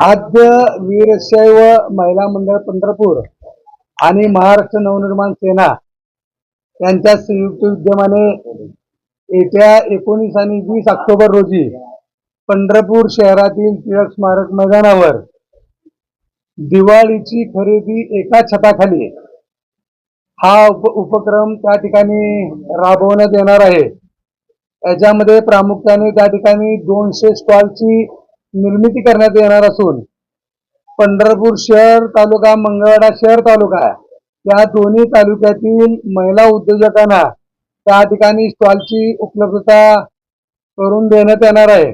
आद्य वीरशैव महिला मंडळ पंढरपूर आणि महाराष्ट्र नवनिर्माण सेना यांच्या संयुक्त विद्यमाने येत्या एकोणीस आणि वीस ऑक्टोबर रोजी पंढरपूर शहरातील टिळक स्मारक मैदानावर दिवाळीची खरेदी एका छताखाली हा उप उपक्रम त्या ठिकाणी राबवण्यात येणार आहे. याच्यामध्ये प्रामुख्याने त्या ठिकाणी दोनशे स्टॉलची निर्मिती करण्यात येणार असून पंढरपूर शहर तालुका मंगळवाडा शहर तालुका या दोन्ही तालुक्यातील महिला उद्योजकांना त्या ठिकाणी स्टॉलची उपलब्धता करून देण्यात येणार आहे.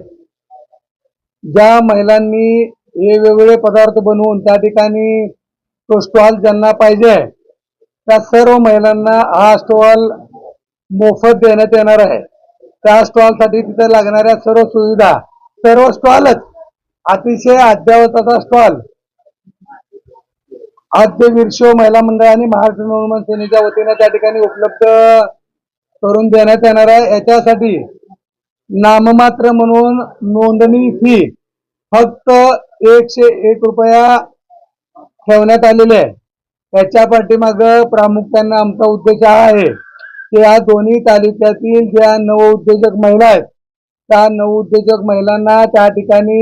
ज्या महिलांनी हे वेगवेगळे पदार्थ बनवून त्या ठिकाणी तो स्टॉल ज्यांना पाहिजे आहे त्या सर्व महिलांना हा स्टॉल मोफत देण्यात येणार आहे. त्या स्टॉलसाठी तिथे लागणाऱ्या सर्व सुविधा सर्व स्टॉलच अतिशय अद्यावताचा स्टॉल आद्य वीरशो महिला मंडळ आणि महाराष्ट्र नवनिर्माण सेनेच्या वतीने त्या ठिकाणी उपलब्ध करून देण्यात येणार आहे. याच्यासाठी नाममात्र म्हणून नोंदणी फी फक्त एकशे एक रुपया ठेवण्यात आलेली आहे. त्याच्या पाठीमाग प्रामुख्याने आमचा उद्देश हा आहे की या दोन्ही तालुक्यातील ज्या नवउद्योजक महिला आहेत त्या नवउद्योजक महिलांना त्या ठिकाणी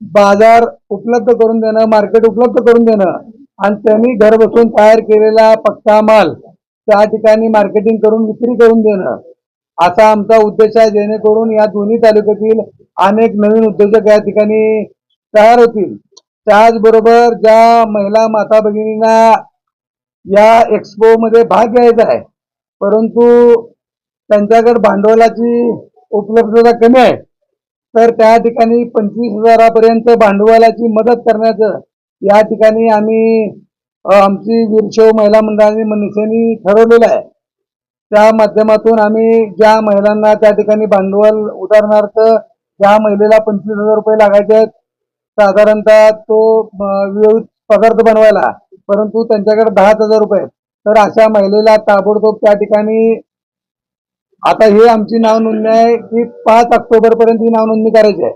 बाजार उपलब्ध करून देणं मार्केट उपलब्ध करून देणं आणि त्यांनी घर बसून तयार केलेला पक्का माल त्या ठिकाणी मार्केटिंग करून विक्री करून देणं. असा आमचा उद्देश आहे जेणेकरून या दोन्ही तालुक्यातील अनेक नवीन उद्योजक या ठिकाणी तयार होतील. त्याचबरोबर ज्या महिला माता भगिनींना या एक्सपोमध्ये भाग घ्यायचा आहे परंतु त्यांच्याकडे भांडवलाची उपलब्धता कमी आहे. तर त्या ठिकाणी पंचवीस हजारापर्यंत भांडवलाची मदत करण्याचं या ठिकाणी आम्ही आमची वीरशैव महिला मंडळाने मनुष्यानी ठरवलेलं आहे. त्या माध्यमातून आम्ही ज्या महिलांना त्या ठिकाणी भांडवल उदाहरणार्थ ज्या महिलेला पंचवीस हजार रुपये लागायचे आहेत साधारणतः तो विविध पदार्थ बनवायला परंतु त्यांच्याकडे दहाच हजार रुपये तर अशा महिलेला ताबडतोब त्या ठिकाणी आता हे आमची नाव नोंदणी आहे की पाच ऑक्टोबर पर्यंत ही नाव नोंदणी करायची आहे.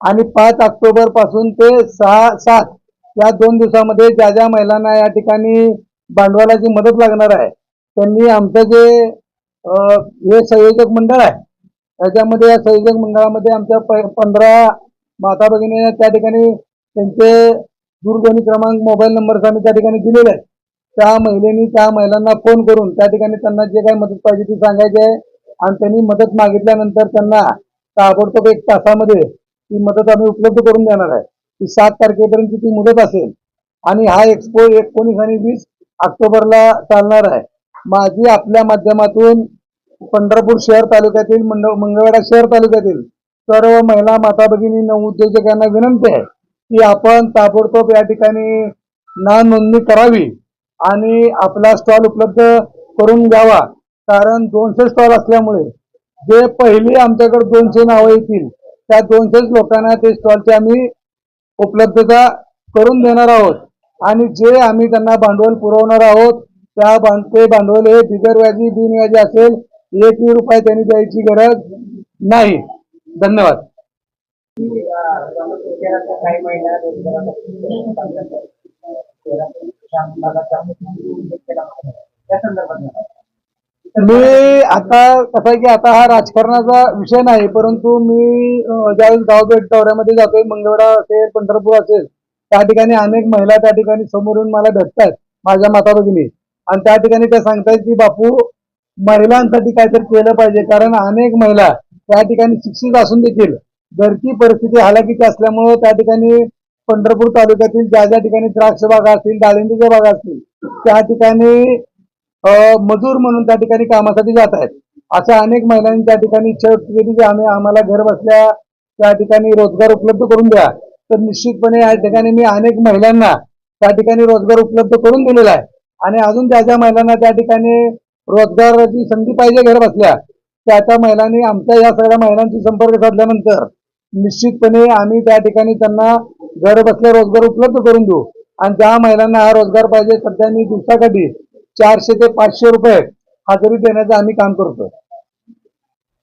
आणि पाच ऑक्टोबरपासून ते सहा सात या दोन दिवसामध्ये ज्या ज्या महिलांना या ठिकाणी भांडवलाची मदत लागणार आहे त्यांनी आमचं जे हे संयोजक मंडळ आहे त्याच्यामध्ये या संयोजक मंडळामध्ये आमच्या प- पंधरा माता भगिनी त्या ठिकाणी त्यांचे दूरध्वनी क्रमांक मोबाईल नंबर आम्ही त्या ठिकाणी दिलेले आहेत. त्या महिलेनी त्या महिलांना फोन करून त्या ठिकाणी त्यांना जे काही मदत पाहिजे ती सांगायची आहे. आणि त्यांनी मदत मागितल्यानंतर त्यांना ताबडतोब एक तासामध्ये ती मदत आम्ही उपलब्ध करून देणार आहे. ती सात तारखेपर्यंत ती मुदत असेल आणि हा एक्सपो एकोणीस आणि वीस ऑक्टोबरला चालणार आहे. माझी आपल्या माध्यमातून पंढरपूर शहर तालुक्यातील मंडळ मंगळवेढा शहर तालुक्यातील सर्व महिला माता भगिनी नवउद्योजकांना विनंती आहे की आपण ताबडतोब या ठिकाणी ना नोंदणी करावी आणि आपला स्टॉल उपलब्ध करून द्यावा. कारण दोनशे स्टॉल असल्यामुळे जे पहिली आमच्याकडे दोनशे नावं येतील त्या दोनशेच लोकांना ते स्टॉलची आम्ही उपलब्धता करून देणार आहोत. आणि जे आम्ही त्यांना भांडवल पुरवणार आहोत त्या भांड ते भांडवल हे बिगरव्याजी बिनव्याजी असेल एकही रुपये त्यांनी द्यायची गरज नाही. धन्यवाद. काही त्या संदर्भात मी आता कसं आहे की आता हा राजकारणाचा विषय नाही परंतु मी ज्यावेळेस गावभेट दौऱ्यामध्ये जातोय मंगळवेढा असेल पंढरपूर असेल त्या ठिकाणी अनेक महिला त्या ठिकाणी समोर येऊन मला भेटतायत माझ्या माता भगिनी. आणि त्या ठिकाणी त्या सांगतायत की बापू महिलांसाठी काहीतरी केलं पाहिजे कारण अनेक महिला त्या ठिकाणी शिक्षित असून देखील घरची परिस्थिती हालाकीची असल्यामुळं त्या ठिकाणी पंढरपूर तालुक्यातील ज्या ज्या ठिकाणी द्राक्ष बागा असतील डाळिंबीच्या बागा असतील त्या ठिकाणी मजूर म्हणून त्या ठिकाणी कामासाठी जात आहेत. अशा अनेक महिलांनी त्या ठिकाणी इच्छा व्यक्त केली की आम्ही आम्हाला घर बसल्या त्या ठिकाणी रोजगार उपलब्ध करून द्या. तर निश्चितपणे या ठिकाणी मी अनेक महिलांना त्या ठिकाणी रोजगार उपलब्ध करून दिलेला आहे. आणि अजून ज्या ज्या महिलांना त्या ठिकाणी रोजगाराची संधी पाहिजे घर बसल्या त्या त्या महिलांनी आमच्या या सगळ्या महिलांशी संपर्क साधल्यानंतर निश्चितपणे आम्ही त्या ठिकाणी त्यांना घर बसल्या रोजगार उपलब्ध करून देऊ. आणि ज्या महिलांना हा रोजगार पाहिजे सध्या मी दिवसाकाठी चारशे ते पाचशे रुपये हजेरी देण्याचं आम्ही काम करतो